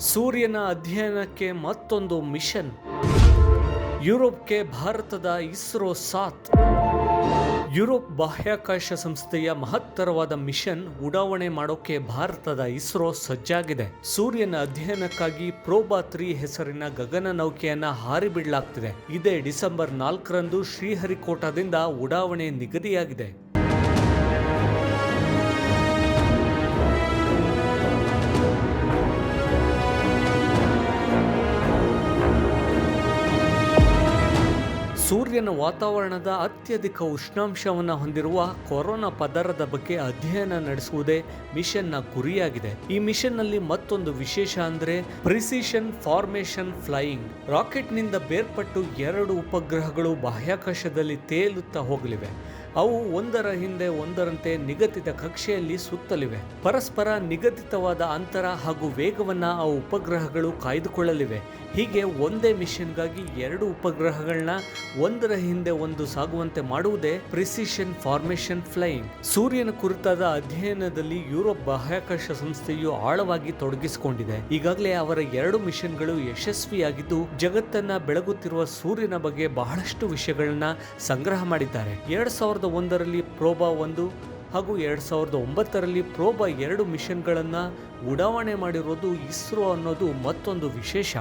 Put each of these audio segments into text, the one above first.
ಸೂರ್ಯನ ಅಧ್ಯಯನಕ್ಕೆ ಮತ್ತೊಂದು ಮಿಷನ್. ಯುರೋಪ್ಗೆ ಭಾರತದ ಇಸ್ರೋ ಸಾತ್ ಯುರೋಪ್ ಬಾಹ್ಯಾಕಾಶ ಸಂಸ್ಥೆಯ ಮಹತ್ತರವಾದ ಮಿಷನ್ ಉಡಾವಣೆ ಮಾಡೋಕೆ ಭಾರತದ ಇಸ್ರೋ ಸಜ್ಜಾಗಿದೆ. ಸೂರ್ಯನ ಅಧ್ಯಯನಕ್ಕಾಗಿ ಪ್ರೋಬಾ ತ್ರೀ ಹೆಸರಿನ ಗಗನ ನೌಕೆಯನ್ನ ಹಾರಿಬಿಡಲಾಗ್ತಿದೆ. ಇದೇ ಡಿಸೆಂಬರ್ ನಾಲ್ಕರಂದು ಶ್ರೀಹರಿಕೋಟಾದಿಂದ ಉಡಾವಣೆ ನಿಗದಿಯಾಗಿದೆ. ಸೂರ್ಯನ ವಾತಾವರಣದ ಅತ್ಯಧಿಕ ಉಷ್ಣಾಂಶವನ್ನು ಹೊಂದಿರುವ ಕೊರೋನಾ ಪದರದ ಬಗ್ಗೆ ಅಧ್ಯಯನ ನಡೆಸುವುದೇ ಮಿಷನ್ನ ಗುರಿಯಾಗಿದೆ. ಈ ಮಿಷನ್ನಲ್ಲಿ ಮತ್ತೊಂದು ವಿಶೇಷ ಅಂದರೆ ಪ್ರಿಸಿಷನ್ ಫಾರ್ಮೇಷನ್ ಫ್ಲೈಯಿಂಗ್. ರಾಕೆಟ್ನಿಂದ ಬೇರ್ಪಟ್ಟು ಎರಡು ಉಪಗ್ರಹಗಳು ಬಾಹ್ಯಾಕಾಶದಲ್ಲಿ ತೇಲುತ್ತಾ ಹೋಗಲಿವೆ. ಅವು ಒಂದರ ಹಿಂದೆ ಒಂದರಂತೆ ನಿಗದಿತ ಕಕ್ಷೆಯಲ್ಲಿ ಸುತ್ತಲಿವೆ. ಪರಸ್ಪರ ನಿಗದಿತವಾದ ಅಂತರ ಹಾಗೂ ವೇಗವನ್ನ ಆ ಉಪಗ್ರಹಗಳು ಕಾಯ್ದುಕೊಳ್ಳಲಿವೆ. ಹೀಗೆ ಒಂದೇ ಮಿಷನ್ಗಾಗಿ ಎರಡು ಉಪಗ್ರಹಗಳನ್ನ ಒಂದರ ಹಿಂದೆ ಒಂದು ಸಾಗುವಂತೆ ಮಾಡುವುದೇ ಪ್ರಿಸಿಷನ್ ಫಾರ್ಮೇಷನ್ ಫ್ಲೈಯಿಂಗ್. ಸೂರ್ಯನ ಕುರಿತಾದ ಅಧ್ಯಯನದಲ್ಲಿ ಯುರೋಪ್ ಬಾಹ್ಯಾಕಾಶ ಸಂಸ್ಥೆಯು ಆಳವಾಗಿ ತೊಡಗಿಸಿಕೊಂಡಿದೆ. ಈಗಾಗಲೇ ಅವರ ಎರಡು ಮಿಷನ್ಗಳು ಯಶಸ್ವಿಯಾಗಿದ್ದು, ಜಗತ್ತನ್ನ ಬೆಳಗುತ್ತಿರುವ ಸೂರ್ಯನ ಬಗ್ಗೆ ಬಹಳಷ್ಟು ವಿಷಯಗಳನ್ನ ಸಂಗ್ರಹ ಮಾಡಿದ್ದಾರೆ. ಎರಡ್ ಸಾವಿರದ ಒಂದರಲ್ಲಿ ಪ್ರೋಬಾ ಒಂದು ಹಾಗೂ ಎರಡು ಸಾವಿರದ ಒಂಬತ್ತರಲ್ಲಿ ಪ್ರೋಬಾ ಎರಡು ಮಿಷನ್ಗಳನ್ನು ಉಡಾವಣೆ ಮಾಡಿರೋದು ಇಸ್ರೋ ಅನ್ನೋದು ಮತ್ತೊಂದು ವಿಶೇಷ.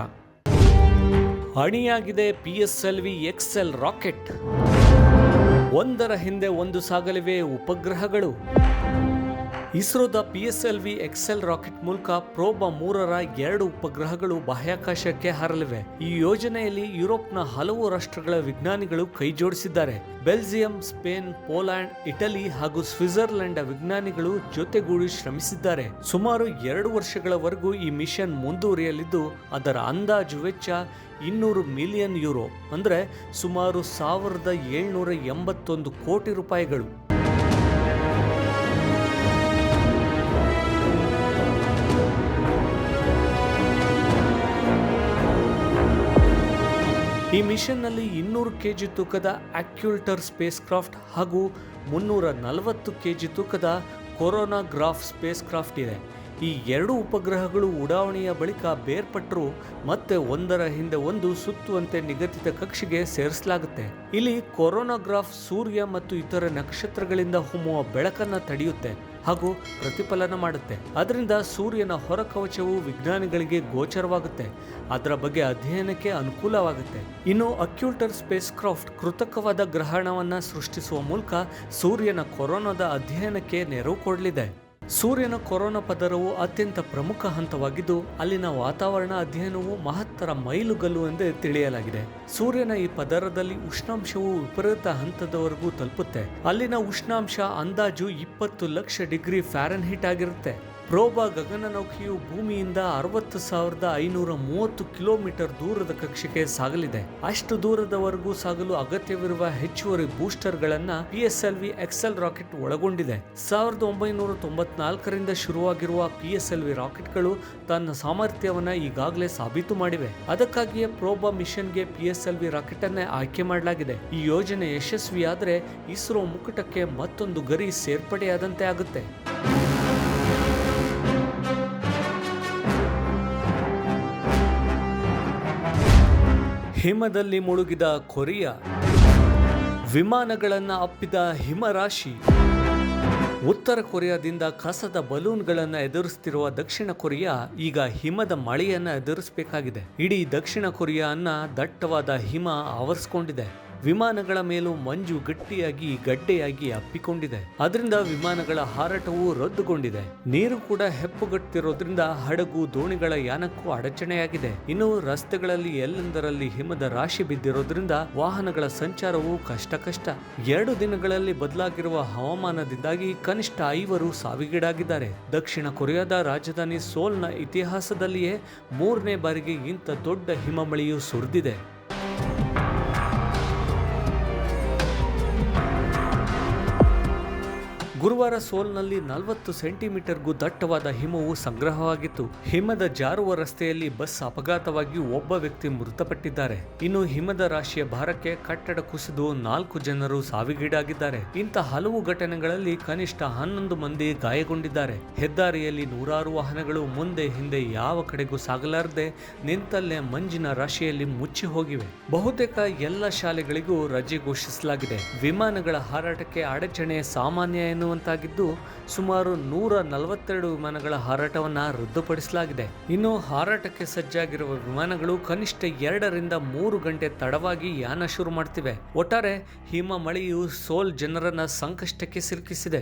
ಅಣಿಯಾಗಿದೆ P S L V X L rocket. ಒಂದರ ಹಿಂದೆ ಒಂದು ಸಾಗಲಿವೆ ಉಪಗ್ರಹಗಳು. ಇಸ್ರೋದ P S L V XL rocket ಮೂಲಕ ಪ್ರೋಬ ಮೂರರ ಎರಡು ಉಪಗ್ರಹಗಳು ಬಾಹ್ಯಾಕಾಶಕ್ಕೆ ಹಾರಲಿವೆ. ಈ ಯೋಜನೆಯಲ್ಲಿ ಯುರೋಪ್ನ ಹಲವು ರಾಷ್ಟ್ರಗಳ ವಿಜ್ಞಾನಿಗಳು ಕೈಜೋಡಿಸಿದ್ದಾರೆ. ಬೆಲ್ಜಿಯಂ, ಸ್ಪೇನ್, ಪೋಲ್ಯಾಂಡ್, ಇಟಲಿ ಹಾಗೂ ಸ್ವಿಟ್ಜರ್ಲೆಂಡ್ ವಿಜ್ಞಾನಿಗಳು ಜೊತೆಗೂಡಿ ಶ್ರಮಿಸಿದ್ದಾರೆ. ಸುಮಾರು ಎರಡು ವರ್ಷಗಳವರೆಗೂ ಈ ಮಿಷನ್ ಮುಂದುವರಿಯಲಿದ್ದು, ಅದರ ಅಂದಾಜು ವೆಚ್ಚ ಇನ್ನೂರು ಮಿಲಿಯನ್ ಯುರೋ, ಅಂದರೆ ಸುಮಾರು ಸಾವಿರದ ಏಳ್ನೂರ ಎಂಬತ್ತೊಂದು ಕೋಟಿ ರೂಪಾಯಿಗಳು. ಮಿಷನ್ನಲ್ಲಿ ಇನ್ನೂರು ಕೆಜಿ ತೂಕದ ಅಕ್ಯುಲ್ಟರ್ ಸ್ಪೇಸ್ ಕ್ರಾಫ್ಟ್ ಹಾಗೂ ಮುನ್ನೂರ ನಲವತ್ತು ಕೆ ಜಿ ತೂಕದ ಕೊರೋನಾಗ್ರಾಫ್ ಸ್ಪೇಸ್ ಕ್ರಾಫ್ಟ್ ಇದೆ. ಈ ಎರಡು ಉಪಗ್ರಹಗಳು ಉಡಾವಣೆಯ ಬಳಿಕ ಬೇರ್ಪಟ್ಟರು ಮತ್ತೆ ಒಂದರ ಹಿಂದೆ ಒಂದು ಸುತ್ತುವಂತೆ ನಿಗದಿತ ಕಕ್ಷೆಗೆ ಸೇರಿಸಲಾಗುತ್ತೆ. ಇಲ್ಲಿ ಕೊರೋನಾಗ್ರಾಫ್ ಸೂರ್ಯ ಮತ್ತು ಇತರ ನಕ್ಷತ್ರಗಳಿಂದ ಹೊಮ್ಮುವ ಬೆಳಕನ್ನು ತಡೆಯುತ್ತೆ. ಹಾಗೂ ಪ್ರತಿಫಲನ ಮಾಡುತ್ತೆ. ಅದರಿಂದ ಸೂರ್ಯನ ಹೊರಕವಚವು ವಿಜ್ಞಾನಿಗಳಿಗೆ ಗೋಚರವಾಗುತ್ತೆ. ಅದರ ಬಗ್ಗೆ ಅಧ್ಯಯನಕ್ಕೆ ಅನುಕೂಲವಾಗುತ್ತೆ. ಇನ್ನು ಅಕ್ಯೂಲ್ಟರ್ ಸ್ಪೇಸ್ ಕ್ರಾಫ್ಟ್ ಕೃತಕವಾದ ಗ್ರಹಣವನ್ನು ಸೃಷ್ಟಿಸುವ ಮೂಲಕ ಸೂರ್ಯನ ಕೊರೋನಾದ ಅಧ್ಯಯನಕ್ಕೆ ನೆರವು ಕೊಡಲಿದೆ. ಸೂರ್ಯನ ಕೊರೋನಾ ಪದರವು ಅತ್ಯಂತ ಪ್ರಮುಖ ಹಂತವಾಗಿದ್ದು, ಅಲ್ಲಿನ ವಾತಾವರಣ ಅಧ್ಯಯನವು ಮಹತ್ತರ ಮೈಲುಗಲ್ಲು ಎಂದೇ ತಿಳಿಯಲಾಗಿದೆ. ಸೂರ್ಯನ ಈ ಪದರದಲ್ಲಿ ಉಷ್ಣಾಂಶವು ವಿಪರೀತ ಹಂತದವರೆಗೂ ತಲುಪುತ್ತೆ. ಅಲ್ಲಿನ ಉಷ್ಣಾಂಶ ಅಂದಾಜು ಇಪ್ಪತ್ತು ಲಕ್ಷ ಡಿಗ್ರಿ ಫ್ಯಾರನ್ಹೀಟ್ ಆಗಿರುತ್ತೆ. ಪ್ರೋಬಾ ಗಗನನೌಕೆಯು ಭೂಮಿಯಿಂದ ಅರವತ್ತು ಸಾವಿರದ ಐನೂರ ಮೂವತ್ತು ಕಿಲೋಮೀಟರ್ ದೂರದ ಕಕ್ಷೆಗೆ ಸಾಗಲಿದೆ. ಅಷ್ಟು ದೂರದವರೆಗೂ ಸಾಗಲು ಅಗತ್ಯವಿರುವ ಹೆಚ್ಚುವರಿ ಬೂಸ್ಟರ್ಗಳನ್ನ P S L V XL rocket ಒಳಗೊಂಡಿದೆ. ಸಾವಿರದ ಒಂಬೈನೂರ ತೊಂಬತ್ನಾಲ್ಕರಿಂದ ಶುರುವಾಗಿರುವ ಪಿ ಎಸ್ ಎಲ್ ವಿ ರಾಕೆಟ್ಗಳು ತನ್ನ ಸಾಮರ್ಥ್ಯವನ್ನ ಈಗಾಗಲೇ ಸಾಬೀತು ಮಾಡಿವೆ. ಅದಕ್ಕಾಗಿಯೇ ಪ್ರೋಬಾ ಮಿಷನ್ಗೆ P S L V rocket ಅನ್ನೇ ಆಯ್ಕೆ ಮಾಡಲಾಗಿದೆ. ಈ ಯೋಜನೆ ಯಶಸ್ವಿಯಾದರೆ ಇಸ್ರೋ ಮುಕುಟಕ್ಕೆ ಮತ್ತೊಂದು ಗರಿ ಸೇರ್ಪಡೆಯಾದಂತೆ ಆಗುತ್ತೆ. ಹಿಮದಲ್ಲಿ ಮುಳುಗಿದ ಕೊರಿಯಾ, ವಿಮಾನಗಳನ್ನು ಅಪ್ಪಿದ ಹಿಮರಾಶಿ, ಉತ್ತರ ಕೊರಿಯಾದಿಂದ ಕಸದ ಬಲೂನ್ಗಳನ್ನು ಎದುರಿಸ್ತಿರುವ ದಕ್ಷಿಣ ಕೊರಿಯಾ ಈಗ ಹಿಮದ ಮಳೆಯನ್ನು ಎದುರಿಸಬೇಕಾಗಿದೆ. ಇಡೀ ದಕ್ಷಿಣ ಕೊರಿಯಾನ್ನ ದಟ್ಟವಾದ ಹಿಮ ಆವರಿಸಿಕೊಂಡಿದೆ. ವಿಮಾನಗಳ ಮೇಲೂ ಮಂಜು ಗಟ್ಟಿಯಾಗಿ ಗಡ್ಡೆಯಾಗಿ ಅಪ್ಪಿಕೊಂಡಿದೆ. ಅದರಿಂದ ವಿಮಾನಗಳ ಹಾರಾಟವು ರದ್ದುಗೊಂಡಿದೆ. ನೀರು ಕೂಡ ಹೆಪ್ಪುಗಟ್ಟಿರೋದ್ರಿಂದ ಹಡಗು ದೋಣಿಗಳ ಯಾನಕ್ಕೂ ಅಡಚಣೆಯಾಗಿದೆ. ಇನ್ನು ರಸ್ತೆಗಳಲ್ಲಿ ಎಲ್ಲೆಂದರಲ್ಲಿ ಹಿಮದ ರಾಶಿ ಬಿದ್ದಿರೋದ್ರಿಂದ ವಾಹನಗಳ ಸಂಚಾರವು ಕಷ್ಟ ಕಷ್ಟ ಎರಡು ದಿನಗಳಲ್ಲಿ ಬದಲಾಗಿರುವ ಹವಾಮಾನದಿಂದಾಗಿ ಕನಿಷ್ಠ ಐವರು ಸಾವಿಗೀಡಾಗಿದ್ದಾರೆ. ದಕ್ಷಿಣ ಕೊರಿಯಾದ ರಾಜಧಾನಿ ಸೋಲ್ನ ಇತಿಹಾಸದಲ್ಲಿಯೇ ಮೂರನೇ ಬಾರಿಗೆ ಇಂಥ ದೊಡ್ಡ ಹಿಮಮಳೆಯು ಸುರಿದಿದೆ. ಗುರುವಾರ ಸೋಲ್ನಲ್ಲಿ ನಲವತ್ತು ಸೆಂಟಿಮೀಟರ್ಗೂ ದಟ್ಟವಾದ ಹಿಮವು ಸಂಗ್ರಹವಾಗಿತ್ತು. ಹಿಮದ ಜಾರುವ ರಸ್ತೆಯಲ್ಲಿ ಬಸ್ ಅಪಘಾತವಾಗಿ ಒಬ್ಬ ವ್ಯಕ್ತಿ ಮೃತಪಟ್ಟಿದ್ದಾರೆ. ಇನ್ನು ಹಿಮದ ರಾಶಿಯ ಭಾರಕ್ಕೆ ಕಟ್ಟಡ ಕುಸಿದು ನಾಲ್ಕು ಜನರು ಸಾವಿಗೀಡಾಗಿದ್ದಾರೆ. ಇಂಥ ಹಲವು ಘಟನೆಗಳಲ್ಲಿ ಕನಿಷ್ಠ ಹನ್ನೊಂದು ಮಂದಿ ಗಾಯಗೊಂಡಿದ್ದಾರೆ. ಹೆದ್ದಾರಿಯಲ್ಲಿ ನೂರಾರು ವಾಹನಗಳು ಮುಂದೆ ಹಿಂದೆ ಯಾವ ಕಡೆಗೂ ಸಾಗಲಾರದೆ ನಿಂತಲ್ಲೇ ಮಂಜಿನ ರಾಶಿಯಲ್ಲಿ ಮುಚ್ಚಿ ಹೋಗಿವೆ. ಬಹುತೇಕ ಎಲ್ಲ ಶಾಲೆಗಳಿಗೂ ರಜೆ ಘೋಷಿಸಲಾಗಿದೆ. ವಿಮಾನಗಳ ಹಾರಾಟಕ್ಕೆ ಅಡಚಣೆ ಸಾಮಾನ್ಯ ಎನ್ನುವಂತಾಗಿದ್ದು ಸುಮಾರು ನೂರ ನಲವತ್ತೆರಡು ವಿಮಾನಗಳ ಹಾರಾಟವನ್ನು ರದ್ದುಪಡಿಸಲಾಗಿದೆ. ಇನ್ನು ಹಾರಾಟಕ್ಕೆ ಸಜ್ಜಾಗಿರುವ ವಿಮಾನಗಳು ಕನಿಷ್ಠ ಎರಡರಿಂದ ಮೂರು ಗಂಟೆ ತಡವಾಗಿ ಯಾನ ಶುರು ಮಾಡ್ತಿವೆ. ಒಟ್ಟಾರೆ ಹಿಮ ಮಳೆಯು ಸೋಲ್ ಜನರನ್ನ ಸಂಕಷ್ಟಕ್ಕೆ ಸಿಲುಕಿಸಿದೆ.